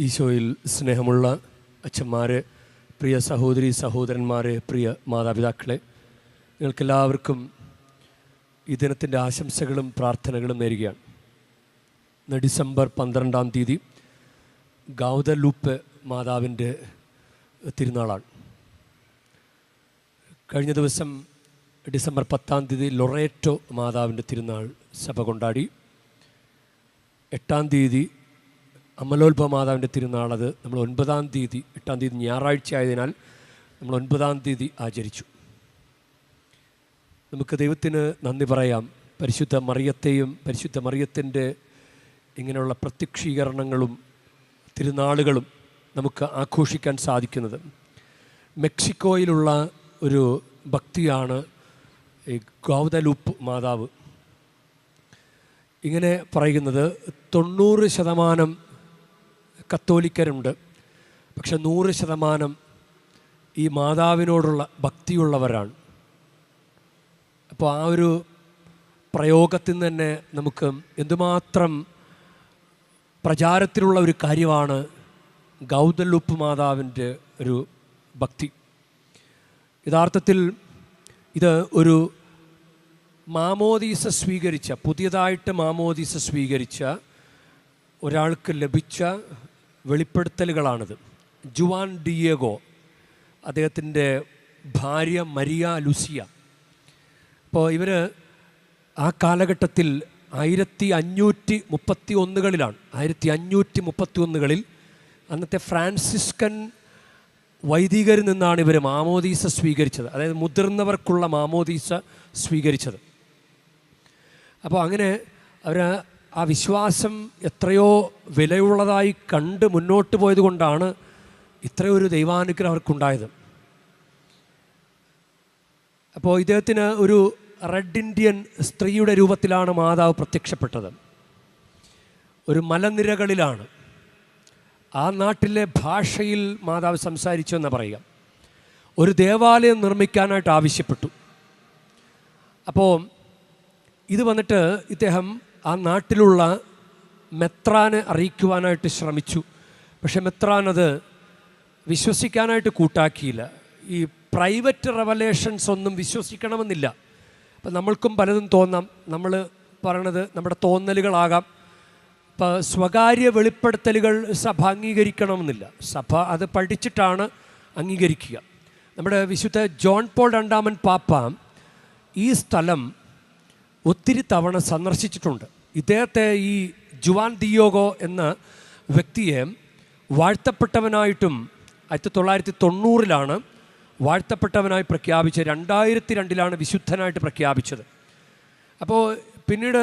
ഈശോയിൽ സ്നേഹമുള്ള അച്ഛന്മാരെ പ്രിയ സഹോദരി സഹോദരന്മാരെ പ്രിയ മാതാപിതാക്കളെ നിങ്ങൾക്കെല്ലാവർക്കും ഈ ദിനത്തിന്റെ ആശംസകളും പ്രാർത്ഥനകളും നേരുകയാണ്. ഡിസംബർ പന്ത്രണ്ടാം തീയതി ഗൗതലൂപ്പ് മാതാവിന്റെ തിരുനാളാണ്. കഴിഞ്ഞ ദിവസം ഡിസംബർ പത്താം തീയതി ലൊറേറ്റോ മാതാവിന്റെ തിരുനാൾ സഭ കൊണ്ടാടി. എട്ടാം തീയതി അമലോത്ഭവ മാതാവിന്റെ തിരുനാളത് നമ്മൾ ഒൻപതാം തീയതി എട്ടാം തീയതി ഞായറാഴ്ച ആയതിനാൽ നമ്മൾ ഒൻപതാം തീയതി ആചരിച്ചു. നമുക്ക് ദൈവത്തിന് നന്ദി പറയാം. പരിശുദ്ധ മറിയത്തെയും പരിശുദ്ധ മറിയത്തിന്റെ ഇങ്ങനെയുള്ള പ്രത്യക്ഷീകരണങ്ങളും തിരുനാളുകളും നമുക്ക് ആഘോഷിക്കാൻ സാധിക്കുന്നത്. മെക്സിക്കോയിലുള്ള ഒരു ഭക്തിയാണ് ഈ ഗൗതലൂപ്പ് മാതാവ്. ഇങ്ങനെ പറയുന്നത് തൊണ്ണൂറ് ശതമാനം കത്തോലിക്കരുണ്ട്. പക്ഷെ നൂറ് ശതമാനം ഈ മാതാവിനോടുള്ള ഭക്തിയുള്ളവരാണ്. അപ്പോൾ ആ ഒരു പ്രയോഗത്തിൽ നിന്ന് തന്നെ നമുക്ക് എന്തുമാത്രം പ്രചാരത്തിലുള്ള ഒരു കാര്യമാണ് ഗൗതലുപ്പ് മാതാവിന്റെ ഒരു ഭക്തി. യഥാർത്ഥത്തിൽ ഇത് ഒരു മാമോദീസ സ്വീകരിച്ച പുതിയതായിട്ട് മാമോദീസ സ്വീകരിച്ച ഒരാൾക്ക് ലഭിച്ച വെളിപ്പെടുത്തലുകളാണിത്. ജുവാൻ ഡിയേഗോ അദ്ദേഹത്തിന്റെ ഭാര്യ മരിയ ലുസിയ. അപ്പോൾ ഇവർ ആ കാലഘട്ടത്തിൽ ആയിരത്തി അഞ്ഞൂറ്റി മുപ്പത്തി ഒന്നുകളിലാണ് ആയിരത്തി അഞ്ഞൂറ്റി മുപ്പത്തി ഒന്നുകളിൽ അന്നത്തെ ഫ്രാൻസിസ്കൻ വൈദികരിൽ നിന്നാണ് ഇവർ മാമോദീസ സ്വീകരിച്ചത്. അതായത് മുതിർന്നവർക്കുള്ള മാമോദീസ സ്വീകരിച്ചത്. അപ്പോൾ അങ്ങനെ അവർ ആ വിശ്വാസം എത്രയോ വിലയുള്ളതായി കണ്ട് മുന്നോട്ട് പോയത് കൊണ്ടാണ് ഇത്രയൊരു ദൈവാനുഗ്രഹം അവർക്കുണ്ടായത്. അപ്പോൾ ഇദ്ദേഹത്തിന് ഒരു റെഡ് ഇന്ത്യൻ സ്ത്രീയുടെ രൂപത്തിലാണ് മാതാവ് പ്രത്യക്ഷപ്പെട്ടത്. ഒരു മലനിരകളിലാണ്. ആ നാട്ടിലെ ഭാഷയിൽ മാതാവ് സംസാരിച്ചു എന്ന് പറയുക. ഒരു ദേവാലയം നിർമ്മിക്കാനായിട്ട് ആവശ്യപ്പെട്ടു. അപ്പോൾ ഇത് വന്നിട്ട് ഇദ്ദേഹം ആ നാട്ടിലുള്ള മെത്രാനെ അറിയിക്കുവാനായിട്ട് ശ്രമിച്ചു. പക്ഷെ മെത്രാൻ അത് വിശ്വസിക്കാനായിട്ട് കൂട്ടാക്കിയില്ല. ഈ പ്രൈവറ്റ് റെവലേഷൻസ് ഒന്നും വിശ്വസിക്കണമെന്നില്ല. അപ്പം നമ്മൾക്കും പലതും തോന്നാം. നമ്മൾ പറയണത് നമ്മുടെ തോന്നലുകളാകാം. ഇപ്പോൾ സ്വകാര്യ വെളിപ്പെടുത്തലുകൾ സഭ അംഗീകരിക്കണമെന്നില്ല. സഭ അത് പഠിച്ചിട്ടാണ് അംഗീകരിക്കുക. നമ്മുടെ വിശുദ്ധ ജോൺ പോൾ രണ്ടാമൻ പാപ്പ ഈ സ്ഥലം ഒത്തിരി തവണ സന്ദർശിച്ചിട്ടുണ്ട്. ഇദ്ദേഹത്തെ ഈ ജുവാൻ ദിയോഗോ എന്ന വ്യക്തിയെ വാഴ്ത്തപ്പെട്ടവനായിട്ടും ആയിരത്തി തൊള്ളായിരത്തി തൊണ്ണൂറിലാണ് വാഴ്ത്തപ്പെട്ടവനായി പ്രഖ്യാപിച്ചത് രണ്ടായിരത്തി രണ്ടിലാണ് വിശുദ്ധനായിട്ട് പ്രഖ്യാപിച്ചത്. അപ്പോൾ പിന്നീട്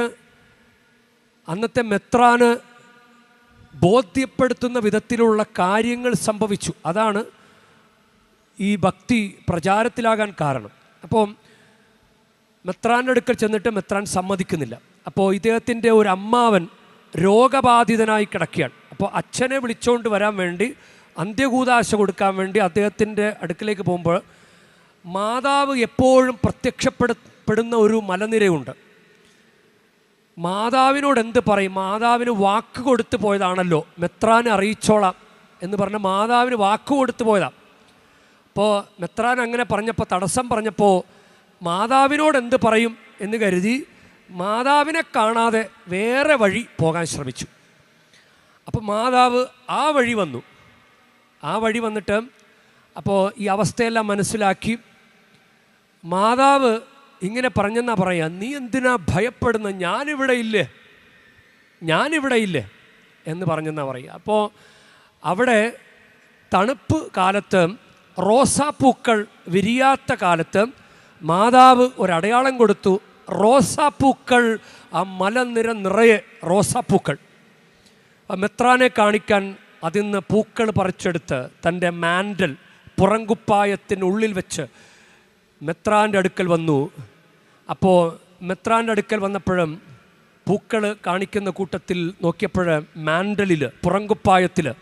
അന്നത്തെ മെത്രാന് ബോധ്യപ്പെടുത്തുന്ന വിധത്തിലുള്ള കാര്യങ്ങൾ സംഭവിച്ചു. അതാണ് ഈ ഭക്തി പ്രചാരത്തിലാകാൻ കാരണം. അപ്പോൾ മെത്രാന്റെ അടുക്കൽ ചെന്നിട്ട് മെത്രാൻ സമ്മതിക്കുന്നില്ല. അപ്പോൾ ഇദ്ദേഹത്തിന്റെ ഒരു അമ്മാവൻ രോഗബാധിതനായി കിടക്കുകയാണ്. അപ്പോൾ അച്ഛനെ വിളിച്ചുകൊണ്ട് വരാൻ വേണ്ടി അന്ത്യകൂതാശ കൊടുക്കാൻ വേണ്ടി അദ്ദേഹത്തിന്റെ അടുക്കിലേക്ക് പോകുമ്പോൾ മാതാവ് എപ്പോഴും പ്രത്യക്ഷപ്പെടുന്ന ഒരു മലനിരയുണ്ട്. മാതാവിനോട് എന്ത് പറയും? മാതാവിന് വാക്ക് കൊടുത്ത് പോയതാണല്ലോ മെത്രാനെ അറിയിച്ചോളാം എന്ന് പറഞ്ഞ മാതാവിന് വാക്ക് കൊടുത്ത് പോയതാണ് അപ്പോൾ മെത്രാൻ അങ്ങനെ പറഞ്ഞപ്പോൾ തടസ്സം പറഞ്ഞപ്പോൾ മാതാവിനോട് എന്ത് പറയും എന്ന് കരുതി മാതാവിനെ കാണാതെ വേറെ വഴി പോകാൻ ശ്രമിച്ചു. അപ്പോൾ മാതാവ് ആ വഴി വന്നു. ആ വഴി വന്നിട്ട് അപ്പോൾ ഈ അവസ്ഥയെല്ലാം മനസ്സിലാക്കി മാതാവ് ഇങ്ങനെ പറഞ്ഞെന്നാ പറയാ നീ എന്തിനാ ഭയപ്പെടുന്ന? ഞാനിവിടെ ഇല്ലേ? ഞാനിവിടെ ഇല്ലേ? എന്ന് പറഞ്ഞെന്നാ പറയുക അപ്പോൾ അവിടെ തണുപ്പ് കാലത്ത് റോസാപ്പൂക്കൾ വിരിയാത്ത കാലത്ത് മാതാവ് ഒരടയാളം കൊടുത്തു റോസാപ്പൂക്കൾ ആ മലനിര നിറയെ റോസാപ്പൂക്കൾ. ആ മെത്രാനെ കാണിക്കാൻ അതിൽ നിന്ന് പൂക്കൾ പറിച്ചെടുത്ത് തന്റെ മാൻഡൽ പുറങ്കുപ്പായത്തിനുള്ളിൽ വെച്ച് മെത്രാന്റെ അടുക്കൽ വന്നു. അപ്പോൾ മെത്രാന്റെ അടുക്കൽ വന്നപ്പോഴും പൂക്കൾ കാണിക്കുന്ന കൂട്ടത്തിൽ നോക്കിയപ്പോൾ മാൻഡലിൽ പുറങ്കുപ്പായത്തിൽ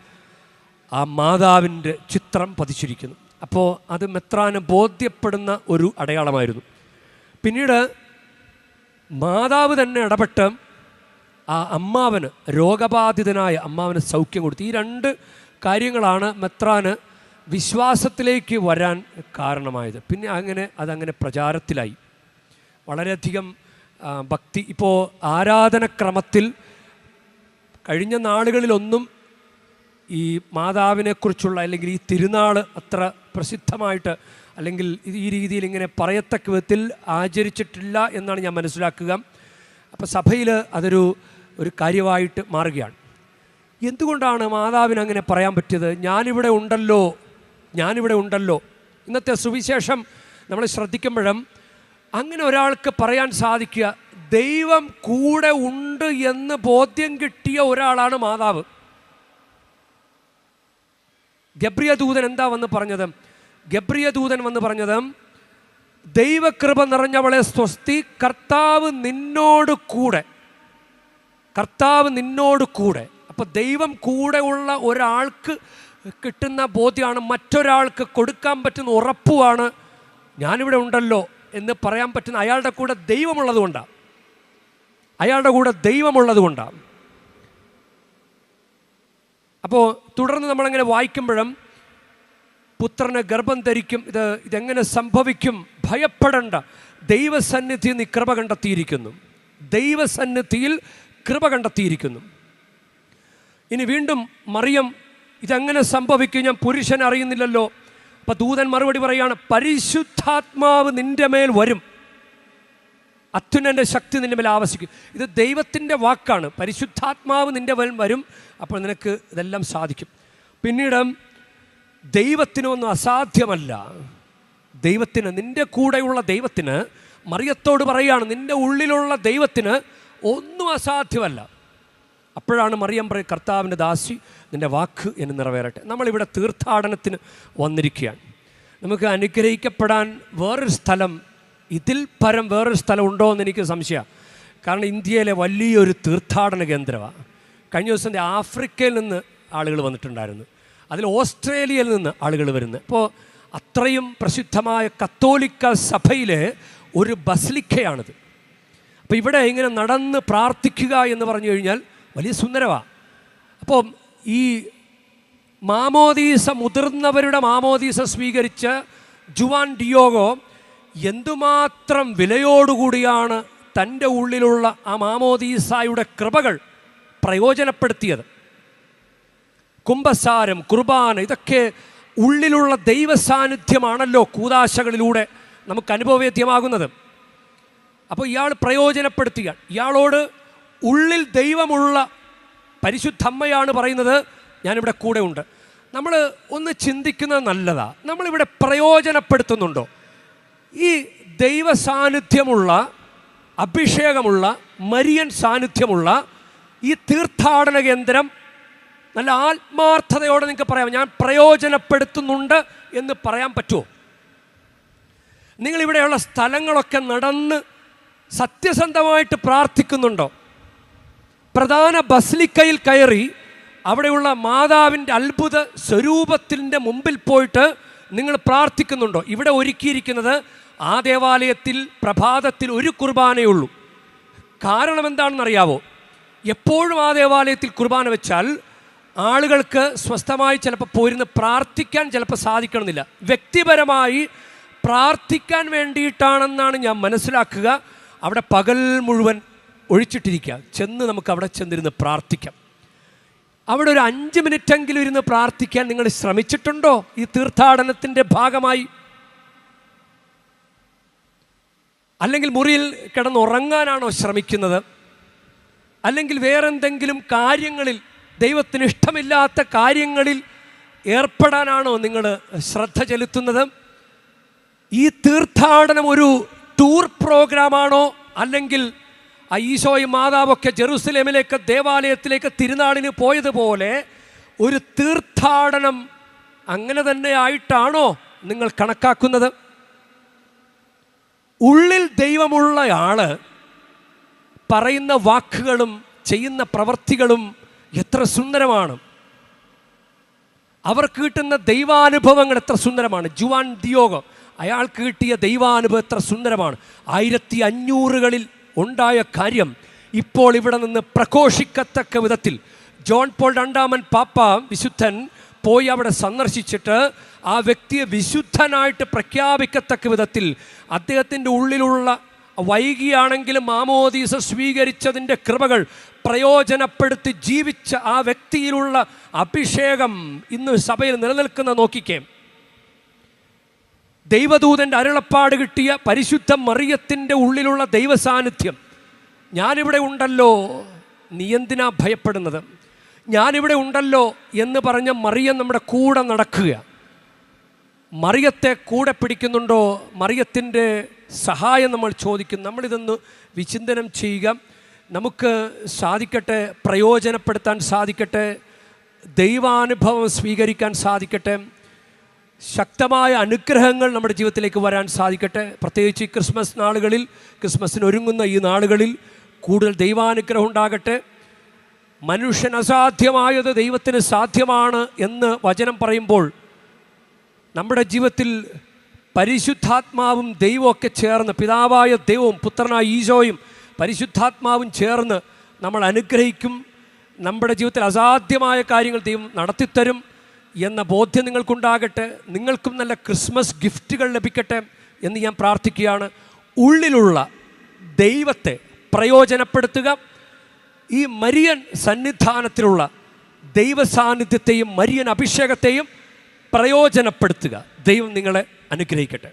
ആ മാതാവിന്റെ ചിത്രം പതിച്ചിരിക്കുന്നു. അപ്പോൾ അത് മെത്രാന് ബോധ്യപ്പെടുന്ന ഒരു അടയാളമായിരുന്നു. പിന്നീട് മാതാവ് തന്നെ ഇടപെട്ട് ആ അമ്മാവന് രോഗബാധിതനായ അമ്മാവന് സൗഖ്യം കൊടുത്തു. ഈ രണ്ട് കാര്യങ്ങളാണ് മെത്രാന് വിശ്വാസത്തിലേക്ക് വരാൻ കാരണമായത്. പിന്നെ അങ്ങനെ അതങ്ങനെ പ്രചാരത്തിലായി. വളരെയധികം ഭക്തി. ഇപ്പോൾ ആരാധനക്രമത്തിൽ കഴിഞ്ഞ നാളുകളിലൊന്നും ഈ മാതാവിനെക്കുറിച്ചുള്ള അല്ലെങ്കിൽ ഈ തിരുനാൾ അത്ര പ്രസിദ്ധമായിട്ട് അല്ലെങ്കിൽ ഈ രീതിയിൽ ഇങ്ങനെ പറയത്തക്ക വിധത്തിൽ ആചരിച്ചിട്ടില്ല എന്നാണ് ഞാൻ മനസ്സിലാക്കുക. അപ്പോൾ സഭയിൽ അതൊരു ഒരു കാര്യമായിട്ട് മാറുകയാണ്. എന്തുകൊണ്ടാണ് മാതാവിന് അങ്ങനെ പറയാൻ പറ്റിയത്? ഞാനിവിടെ ഉണ്ടല്ലോ ഞാനിവിടെ ഉണ്ടല്ലോ. ഇന്നത്തെ സുവിശേഷം നമ്മൾ ശ്രദ്ധിക്കുമ്പോഴും അങ്ങനെ ഒരാൾക്ക് പറയാൻ സാധിക്കുക ദൈവം കൂടെ ഉണ്ട് എന്ന് ബോധ്യം കിട്ടിയ ഒരാളാണ് മാതാവ്. ഗബ്രിയ ദൂതൻ എന്താ വന്ന് പറഞ്ഞത്? ഗബ്രിയ ദൂതൻ വന്ന് പറഞ്ഞത് ദൈവകൃപ നിറഞ്ഞവളെ സ്വസ്തി കർത്താവ് നിന്നോട് കൂടെ. കർത്താവ് നിന്നോട് കൂടെ. അപ്പോൾ ദൈവം കൂടെ ഉള്ള ഒരാൾക്ക് കിട്ടുന്ന ബോധ്യമാണ് മറ്റൊരാൾക്ക് കൊടുക്കാൻ പറ്റുന്ന ഉറപ്പുമാണ് ഞാനിവിടെ ഉണ്ടല്ലോ എന്ന് പറയാൻ പറ്റുന്ന അയാളുടെ കൂടെ ദൈവമുള്ളതുകൊണ്ടാണ് അയാളുടെ കൂടെ ദൈവമുള്ളത് കൊണ്ടാണ് അപ്പോൾ തുടർന്ന് നമ്മളങ്ങനെ വായിക്കുമ്പോഴും പുത്രന് ഗർഭം ധരിക്കും ഇത് ഇതെങ്ങനെ സംഭവിക്കും ഭയപ്പെടേണ്ട. ദൈവസന്നിധി നീ കൃപ കണ്ടെത്തിയിരിക്കുന്നു. ദൈവസന്നിധിയിൽ കൃപ കണ്ടെത്തിയിരിക്കുന്നു. ഇനി വീണ്ടും മറിയം ഇതെങ്ങനെ സംഭവിക്കും ഞാൻ പുരുഷൻ അറിയുന്നില്ലല്ലോ. അപ്പം ദൂതൻ മറുപടി പറയാണ് പരിശുദ്ധാത്മാവ് നിന്റെ മേൽ വരും. അത്യുനന്റെ ശക്തി നിന്റെ മേലെ ആവശ്യിക്കും ഇത് ദൈവത്തിന്റെ വാക്കാണ്. പരിശുദ്ധാത്മാവ് നിന്റെ വരും വരും അപ്പോൾ നിനക്ക് ഇതെല്ലാം സാധിക്കും. പിന്നീട് ദൈവത്തിനൊന്നും അസാധ്യമല്ല. ദൈവത്തിന് നിന്റെ കൂടെയുള്ള ദൈവത്തിന് മറിയത്തോട് പറയുകയാണ് നിന്റെ ഉള്ളിലുള്ള ദൈവത്തിന് ഒന്നും അസാധ്യമല്ല. അപ്പോഴാണ് മറിയം പറയും കർത്താവിന്റെ ദാസി നിന്റെ വാക്ക് എന്ന് നിറവേറട്ടെ. നമ്മളിവിടെ തീർത്ഥാടനത്തിന് വന്നിരിക്കുകയാണ്. നമുക്ക് അനുഗ്രഹിക്കപ്പെടാൻ വേറൊരു സ്ഥലം ഇതിൽ പരം വേറൊരു സ്ഥലം ഉണ്ടോ എന്ന് എനിക്ക് സംശയമാണ് കാരണം ഇന്ത്യയിലെ വലിയൊരു തീർത്ഥാടന കേന്ദ്രമാണ് കഴിഞ്ഞ ദിവസം ആഫ്രിക്കയിൽ നിന്ന് ആളുകൾ വന്നിട്ടുണ്ടായിരുന്നു. അതിൽ ഓസ്ട്രേലിയയിൽ നിന്ന് ആളുകൾ വരുന്നത് അപ്പോൾ അത്രയും പ്രസിദ്ധമായ കത്തോലിക്ക സഭയിലെ ഒരു ബസ്ലിക്കയാണിത്. അപ്പോൾ ഇവിടെ ഇങ്ങനെ നടന്ന് പ്രാർത്ഥിക്കുക എന്ന് പറഞ്ഞു കഴിഞ്ഞാൽ വലിയ സുന്ദരമാണ് അപ്പോൾ ഈ മാമോദീസ മുതിർന്നവരുടെ മാമോദീസ സ്വീകരിച്ച ജുവാൻ ഡിയോഗോ എന്തുമാത്രം വിലയോടുകൂടിയാണ് തന്റെ ഉള്ളിലുള്ള ആ മാമോദീസായുടെ കൃപകൾ പ്രയോജനപ്പെടുത്തിയത്? കുംഭസാരം കുർബാന ഇതൊക്കെ ഉള്ളിലുള്ള ദൈവ സാന്നിധ്യമാണല്ലോ കൂതാശകളിലൂടെ നമുക്ക് അനുഭവവേദ്യമാകുന്നത്. അപ്പോൾ ഇയാൾ പ്രയോജനപ്പെടുത്തുക ഇയാളോട് ഉള്ളിൽ ദൈവമുള്ള പരിശുദ്ധമ്മയാണ് പറയുന്നത് ഞാനിവിടെ കൂടെ ഉണ്ട് നമ്മൾ ഒന്ന് ചിന്തിക്കുന്നത് നല്ലതാണ് നമ്മളിവിടെ പ്രയോജനപ്പെടുത്തുന്നുണ്ടോ? ഈ ദൈവ സാന്നിധ്യമുള്ള അഭിഷേകമുള്ള മരിയൻ സാന്നിധ്യമുള്ള ഈ തീർത്ഥാടന കേന്ദ്രം നല്ല ആത്മാർത്ഥതയോടെ നിങ്ങൾക്ക് പറയാം. ഞാൻ പ്രയോജനപ്പെടുത്തുന്നുണ്ട് എന്ന് പറയാൻ പറ്റുമോ? നിങ്ങളിവിടെയുള്ള സ്ഥലങ്ങളൊക്കെ നടന്ന് സത്യസന്ധമായിട്ട് പ്രാർത്ഥിക്കുന്നുണ്ടോ? പ്രധാന ബസ്ലിക്കയിൽ കയറി അവിടെയുള്ള മാതാവിന്റെ അത്ഭുത സ്വരൂപത്തിന്റെ മുമ്പിൽ പോയിട്ട് നിങ്ങൾ പ്രാർത്ഥിക്കുന്നുണ്ടോ? ഇവിടെ ഒരുക്കിയിരിക്കുന്നത് ആ ദേവാലയത്തിൽ പ്രഭാതത്തിൽ ഒരു കുർബാനയുള്ളൂ കാരണം എന്താണെന്നറിയാവോ? എപ്പോഴും ആ ദേവാലയത്തിൽ കുർബാന വെച്ചാൽ ആളുകൾക്ക് സ്വസ്ഥമായി ചിലപ്പോൾ പോയിരുന്ന് പ്രാർത്ഥിക്കാൻ ചിലപ്പോൾ സാധിക്കണമെന്നില്ല. വ്യക്തിപരമായി പ്രാർത്ഥിക്കാൻ വേണ്ടിയിട്ടാണെന്നാണ് ഞാൻ മനസ്സിലാക്കുക. അവിടെ പകൽ മുഴുവൻ ഒഴിച്ചിട്ടിരിക്കുക. ചെന്ന് നമുക്ക് അവിടെ ചെന്നിരുന്ന് പ്രാർത്ഥിക്കാം. അവിടെ ഒരു അഞ്ച് മിനിറ്റെങ്കിലും ഇരുന്ന് പ്രാർത്ഥിക്കാൻ നിങ്ങൾ ശ്രമിച്ചിട്ടുണ്ടോ? ഈ തീർത്ഥാടനത്തിന്റെ ഭാഗമായി അല്ലെങ്കിൽ മുറിയിൽ കിടന്നുറങ്ങാനാണോ ശ്രമിക്കുന്നത്? അല്ലെങ്കിൽ വേറെന്തെങ്കിലും കാര്യങ്ങളിൽ ദൈവത്തിന് ഇഷ്ടമില്ലാത്ത കാര്യങ്ങളിൽ ഏർപ്പെടാനാണോ നിങ്ങൾ ശ്രദ്ധ ചെലുത്തുന്നത്? ഈ തീർത്ഥാടനം ഒരു ടൂർ പ്രോഗ്രാമാണോ അല്ലെങ്കിൽ ഈശോയും മാതാവൊക്കെ ജെറുസലേമിലേക്ക് ദേവാലയത്തിലേക്ക് തിരുനാളിന് പോയതുപോലെ ഒരു തീർത്ഥാടനം അങ്ങനെ തന്നെ ആയിട്ടാണോ നിങ്ങൾ കണക്കാക്കുന്നത്? ഉള്ളിൽ ദൈവമുള്ള ആൾ പറയുന്ന വാക്കുകളും ചെയ്യുന്ന പ്രവൃത്തികളും എത്ര സുന്ദരമാണ്. അവർക്ക് കിട്ടുന്ന ദൈവാനുഭവങ്ങൾ എത്ര സുന്ദരമാണ്. ജുവാൻ ദിയോഗം അയാൾക്ക് കിട്ടിയ ദൈവാനുഭവം എത്ര സുന്ദരമാണ്. ആയിരത്തി അഞ്ഞൂറുകളിൽ ഉണ്ടായ കാര്യം ഇപ്പോൾ ഇവിടെ നിന്ന് പ്രഘോഷിക്കത്തക്ക വിധത്തിൽ ജോൺ പോൾ രണ്ടാമൻ പാപ്പ വിശുദ്ധൻ പോയി അവിടെ സന്ദർശിച്ചിട്ട് ആ വ്യക്തിയെ വിശുദ്ധനായിട്ട് പ്രഖ്യാപിക്കത്തക്ക വിധത്തിൽ അദ്ദേഹത്തിന്റെ ഉള്ളിലുള്ള വൈകിയാണെങ്കിലും മാമോദീസ സ്വീകരിച്ചതിന്റെ കൃപകൾ പ്രയോജനപ്പെടുത്തി ജീവിച്ച ആ വ്യക്തിയിലുള്ള അഭിഷേകം ഇന്ന് സഭയിൽ നിലനിൽക്കുന്ന നോക്കിക്കേ. ദൈവദൂതന്റെ അരുളപ്പാട് കിട്ടിയ പരിശുദ്ധ മറിയത്തിന്റെ ഉള്ളിലുള്ള ദൈവസാന്നിധ്യം. ഞാനിവിടെ ഉണ്ടല്ലോ നീ എന്തിനാ ഭയപ്പെടുന്നത്? ഞാനിവിടെ ഉണ്ടല്ലോ എന്ന് പറഞ്ഞ മറിയം നമ്മുടെ കൂടെ നടക്കുക. മറിയത്തെ കൂടെ പിടിക്കുന്നുണ്ടോ? മറിയത്തിന്റെ സഹായം നമ്മൾ ചോദിക്കും. നമ്മളിതൊന്ന് വിചിന്തനം ചെയ്യുക. നമുക്ക് സാധിക്കട്ടെ പ്രയോജനപ്പെടുത്താൻ സാധിക്കട്ടെ ദൈവാനുഭവം സ്വീകരിക്കാൻ സാധിക്കട്ടെ ശക്തമായ അനുഗ്രഹങ്ങൾ നമ്മുടെ ജീവിതത്തിലേക്ക് വരാൻ സാധിക്കട്ടെ. പ്രത്യേകിച്ച് ഈ ക്രിസ്മസ് നാളുകളിൽ ക്രിസ്മസിന് ഒരുങ്ങുന്ന ഈ നാളുകളിൽ കൂടുതൽ ദൈവാനുഗ്രഹം ഉണ്ടാകട്ടെ. മനുഷ്യൻ അസാധ്യമായത് ദൈവത്തിന് സാധ്യമാണ് എന്ന് വചനം പറയുമ്പോൾ നമ്മുടെ ജീവിതത്തിൽ പരിശുദ്ധാത്മാവും ദൈവമൊക്കെ ചേർന്ന് പിതാവായ ദൈവവും പുത്രനായ ഈശോയും പരിശുദ്ധാത്മാവും ചേർന്ന് നമ്മൾ അനുഗ്രഹിക്കും നമ്മുടെ ജീവിതത്തിൽ അസാധ്യമായ കാര്യങ്ങൾ ദൈവം നടത്തിത്തരും എന്ന ബോധ്യം നിങ്ങൾക്കുണ്ടാകട്ടെ നിങ്ങൾക്കും നല്ല ക്രിസ്മസ് ഗിഫ്റ്റുകൾ ലഭിക്കട്ടെ എന്ന് ഞാൻ പ്രാർത്ഥിക്കുകയാണ്. ഉള്ളിലുള്ള ദൈവത്തെ പ്രയോജനപ്പെടുത്തുക ഈ മരിയൻ സന്നിധാനത്തിലുള്ള ദൈവ സാന്നിധ്യത്തെയും മരിയൻ അഭിഷേകത്തെയും പ്രയോജനപ്പെടുത്തുക. ദൈവം നിങ്ങളെ അനുഗ്രഹിക്കട്ടെ.